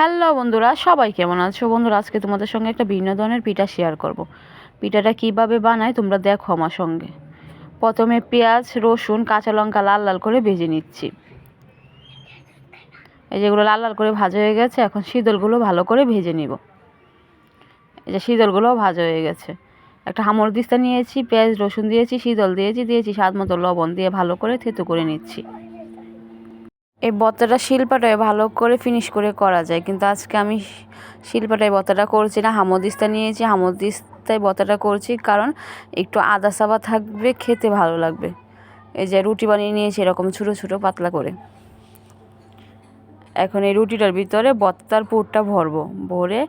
Hello বন্ধুরা, সবাই কেমন আছো? বন্ধুরা, আজকে তোমাদের সঙ্গে একটা ভিন্ন ধরনের পিঠা শেয়ার করব। পিঠাটা কীভাবে বানায় তোমরা দেখো আমার সঙ্গে। প্রথমে পেঁয়াজ, রসুন, কাঁচা লঙ্কা লাল লাল করে ভেজে নিচ্ছি। এই যেগুলো লাল লাল করে ভাজা হয়ে গেছে, এখন শীতলগুলো ভালো করে ভেজে নিব। এই যে শীতলগুলোও ভাজা হয়ে গেছে। একটা হামর দিস্তা নিয়েছি, পেঁয়াজ, রসুন দিয়েছি, শীতল দিয়েছি দিয়েছি স্বাদ মতো লবণ দিয়ে ভালো করে থেতো করে নিচ্ছি। এই বত্তাটা শিল্পাটায় ভালো করে ফিনিশ করে করা যায়। কিন্তু আজকে আমি শিল্পাটায় বত্তাটা করছি না, হামদিস্তা নিয়েছি, হামদিস্তায় বত্তাটা করছি কারণ একটু আদা সাবা থাকবে, খেতে ভালো লাগবে। এই যে রুটি বানিয়ে নিয়েছি এরকম ছোটো ছোটো, পাতলা করে। এখন এই রুটিটার ভিতরে বত্তার পুরটা ভরবো, ভরে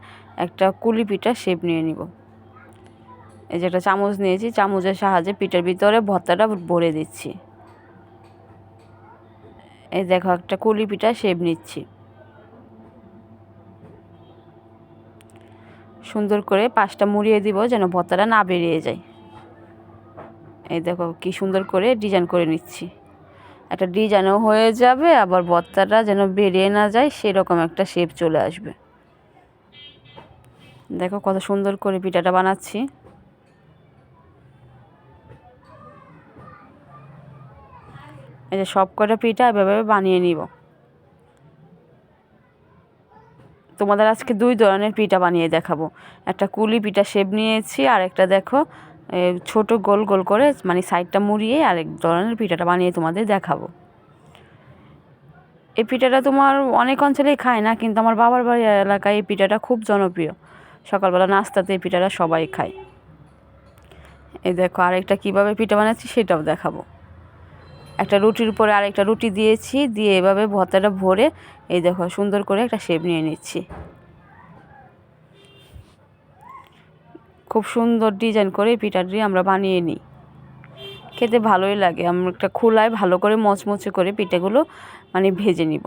একটা কুলি পিঠা শেপ নিয়ে নিব। এই যে একটা চামচ নিয়েছি, চামচের সাহায্যে পিঠার ভিতরে ভর্তাটা ভরে দিচ্ছি। এই দেখো, একটা কুলি পিঠা শেপ নিচ্ছি। সুন্দর করে পাঁচটা মুড়িয়ে দিব যেন ভর্তাটা না বেরিয়ে যায়। এই দেখো, কি সুন্দর করে ডিজাইন করে নিচ্ছি। একটা ডিজাইনও হয়ে যাবে, আবার ভর্তাটা যেন বেরিয়ে না যায়, সেরকম একটা শেপ চলে আসবে। দেখো, কত সুন্দর করে পিঠাটা বানাচ্ছি। এই যে সব কটা পিঠা এভাবে বানিয়ে নিব। তোমাদের আজকে দুই ধরনের পিঠা বানিয়ে দেখাবো। একটা কুলি পিঠা শেপ নিয়েছি, আর একটা দেখো ছোট গোল গোল করে মানে সাইডটা মুড়িয়ে আরেক ধরনের পিঠাটা বানিয়ে তোমাদের দেখাবো। এই পিঠাটা তোমার অনেক অঞ্চলেই খায় না, কিন্তু আমার বাবার বাড়ি এলাকায় এই পিঠাটা খুব জনপ্রিয়। সকালবেলা নাস্তাতে এই পিঠাটা সবাই খায়। এই দেখো, আরেকটা কীভাবে পিঠা বানাচ্ছি সেটাও দেখাবো। একটা রুটির উপরে আরেকটা রুটি দিয়েছি, দিয়ে এভাবে ভর্তাটা ভরে এই দেখো সুন্দর করে একটা শেপ নিয়ে নিচ্ছি। খুব সুন্দর ডিজাইন করে পিঠাটি আমরা বানিয়ে নিই। খেতে ভালোই লাগে, আমরা একটা খোলায় ভালো করে মচমচে করে পিঠাগুলো মানে ভেজে নিব।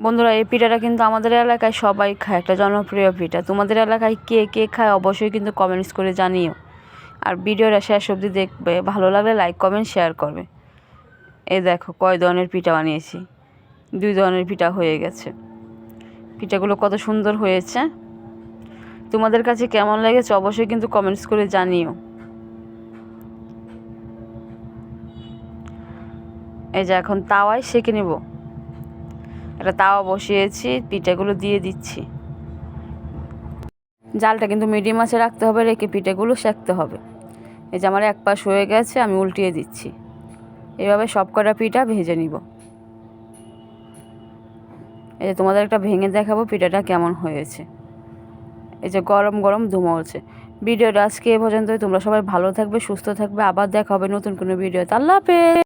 বন্ধুরা, এই পিঠাটা কিন্তু আমাদের এলাকায় সবাই খায়, একটা জনপ্রিয় পিঠা। তোমাদের এলাকায় কে কে খায় অবশ্যই কিন্তু কমেন্টস করে জানিও। আর ভিডিওটা শেষ অবধি দেখবে, ভালো লাগলে লাইক কমেন্ট শেয়ার করবে। এই দেখো কয় ধরনের পিঠা বানিয়েছি। দুই ধরনের পিঠা হয়ে গেছে। পিঠাগুলো কত সুন্দর হয়েছে। তোমাদের কাছে কেমন লেগেছে অবশ্যই কিন্তু কমেন্টস করে জানিও। এই যে এখন তাওয়ায় সেঁকে নেব। একটা তাওয়া বসিয়েছি, পিঠাগুলো দিয়ে দিচ্ছি। জালটা কিন্তু মিডিয়াম আছে রাখতে হবে, রেখে পিঠেগুলো সেঁকতে হবে। এই যে আমার এক পাশ হয়ে গেছে, আমি উল্টিয়ে দিচ্ছি। এভাবে সব কটা পিঠা ভেজে নিব। এই যে তোমাদের একটা ভেঙে দেখাবো পিঠাটা কেমন হয়েছে। এই যে গরম গরম ধুমো হচ্ছে ভিডিওটা আজকে এ পর্যন্তই। তোমরা সবাই ভালো থাকবে, সুস্থ থাকবে। আবার দেখা হবে নতুন কোনো ভিডিও আল্লাহ